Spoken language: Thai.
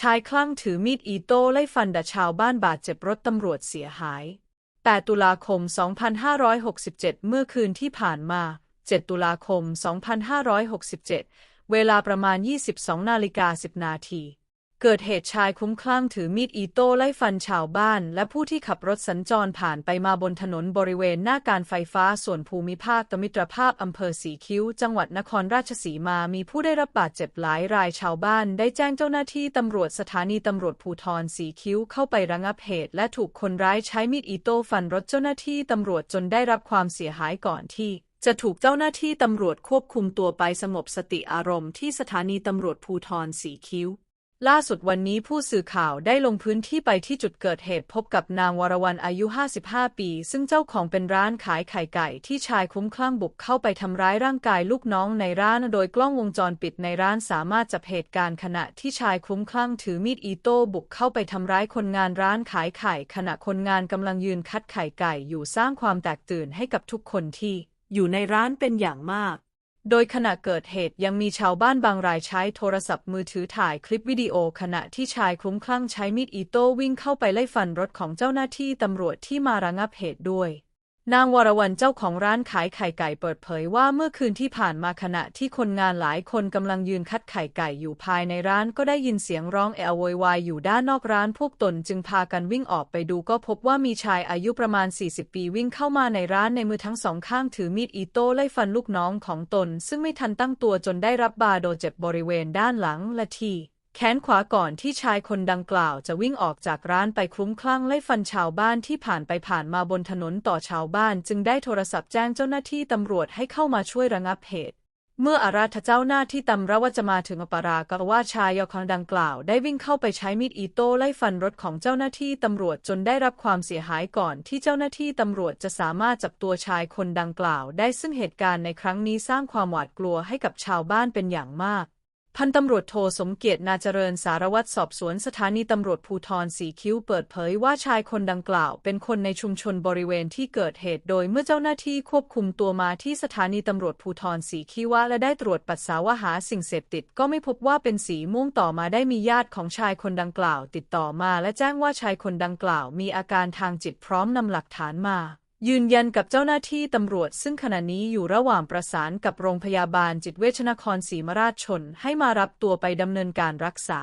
ชายคลั่งถือมีดอีโต้ไล่ฟันด่าชาวบ้านบาดเจ็บรถตำรวจเสียหาย 8 ตุลาคม 2567 เมื่อคืนที่ผ่านมา 7 ตุลาคม 2567 เวลาประมาณ 22นาฬิกา10 นาที เกิดเหตุชายคุ้มคลั่งถือมีดอีโต้ไล่ฟันชาวบ้าน และผู้ที่ขับรถสัญจรผ่านไปมาบนถนนบริเวณหน้าการไฟฟ้าส่วนภูมิภาคตมิตรภาพอำเภอสีคิ้ว จังหวัดนครราชสีมา มีผู้ได้รับบาดเจ็บหลายรายชาวบ้าน ได้แจ้งเจ้าหน้าที่ตำรวจสถานีตำรวจภูธรสีคิ้วเข้าไประงับเหตุ และถูกคนร้ายใช้มีดอีโต้ฟันรถเจ้าหน้าที่ตำรวจจนได้รับความเสียหายก่อนที่จะถูกเจ้าหน้าที่ตำรวจควบคุมตัวไปสงบสติอารมณ์ที่สถานีตำรวจภูธรสีคิ้ว ล่าสุดวันนี้ผู้สื่อข่าวได้ลงพื้นที่ไปที่จุดเกิดเหตุพบกับนางวรวรรณอายุ 55 ปี ซึ่งเจ้าของเป็นร้านขายไข่ไก่ที่ชายคุ้มคลั่งบุกเข้าไปทำร้ายร่างกายลูกน้องในร้านโดยกล้องวงจรปิดในร้านสามารถจับเหตุการณ์ขณะที่ชายคุ้มคลั่งถือมีดอีโต้บุกเข้าไปทำร้ายคนงานร้านขายไข่ขณะคนงานกำลังยืนคัดไข่ไก่อยู่สร้างความแตกตื่นให้กับทุกคนที่อยู่ในร้านเป็นอย่างมาก โดยขณะเกิดเหตุยังมีชาวบ้านบางรายใช้โทรศัพท์มือถือถ่ายคลิปวิดีโอขณะที่ชายคลุ้มคลั่งใช้มีดอีโต้วิ่งเข้าไปไล่ฟันรถของเจ้าหน้าที่ตำรวจที่มาระงับเหตุด้วย นางวรวรรณเจ้าของร้านขายไข่ไก่เปิดเผยว่าเมื่อคืนที่ผ่านมาขณะที่คนงานหลายคนกำลังยืนคัดไข่ไก่อยู่ภายในร้านก็ได้ยินเสียงร้องแอลโวยวายอยู่ด้านนอกร้านพวกตนจึงพากันวิ่งออกไปดูก็พบว่ามีชายอายุประมาณ 40 ปีวิ่งเข้ามาในร้านในมือทั้งสองข้างถือมีดอีโต้ไล่ฟันลูกน้องของตน ซึ่งไม่ทันตั้งตัวจนได้รับบาดเจ็บบริเวณด้านหลังและที่ แขนขวาก่อนที่ชายคนดังกล่าวจะวิ่งออกจากร้านไปคลุ้มคลั่งไล่ฟันชาวบ้านที่ผ่านไปผ่านมาบนถนนต่อชาวบ้านจึงได้โทรศัพท์แจ้งเจ้าหน้าที่ตำรวจให้เข้ามาช่วยระงับเหตุ เมื่ออาราธเจ้าหน้าที่ตำรวจจะมาถึงอปรากรว่าชายยอคอนดังกล่าวได้วิ่งเข้าไปใช้มีดอีโต้ไล่ฟันรถของเจ้าหน้าที่ตำรวจจนได้รับความเสียหายก่อนที่เจ้าหน้าที่ตำรวจจะสามารถจับตัวชายคนดังกล่าว ได้ซึ่งเหตุการณ์ในครั้งนี้สร้างความหวาดกลัวให้กับชาวบ้านเป็นอย่างมาก พันตำรวจโทสมเกียรตินาเจริญสารวัตรสอบสวนสถานีตำรวจภูธรสีคิ้วเปิดเผยว่าชายคนดังกล่าว เป็นคนในชุมชนบริเวณที่เกิดเหตุโดยเมื่อเจ้าหน้าที่ควบคุมตัวมาที่สถานีตำรวจภูธรสีคิ้วและได้ตรวจปัสสาวะหาสิ่งเสพติดก็ไม่พบว่าเป็นสีม่วงต่อมาได้มีญาติของชายคนดังกล่าว ติดต่อมาและแจ้งว่าชายคนดังกล่าว มีอาการทางจิตพร้อมนำหลักฐานมา ยืนยันกับเจ้าหน้าที่ตำรวจ ซึ่งขณะนี้อยู่ระหว่างประสานกับโรงพยาบาลจิตเวชนครศรีมราชชน ให้มารับตัวไปดำเนินการรักษา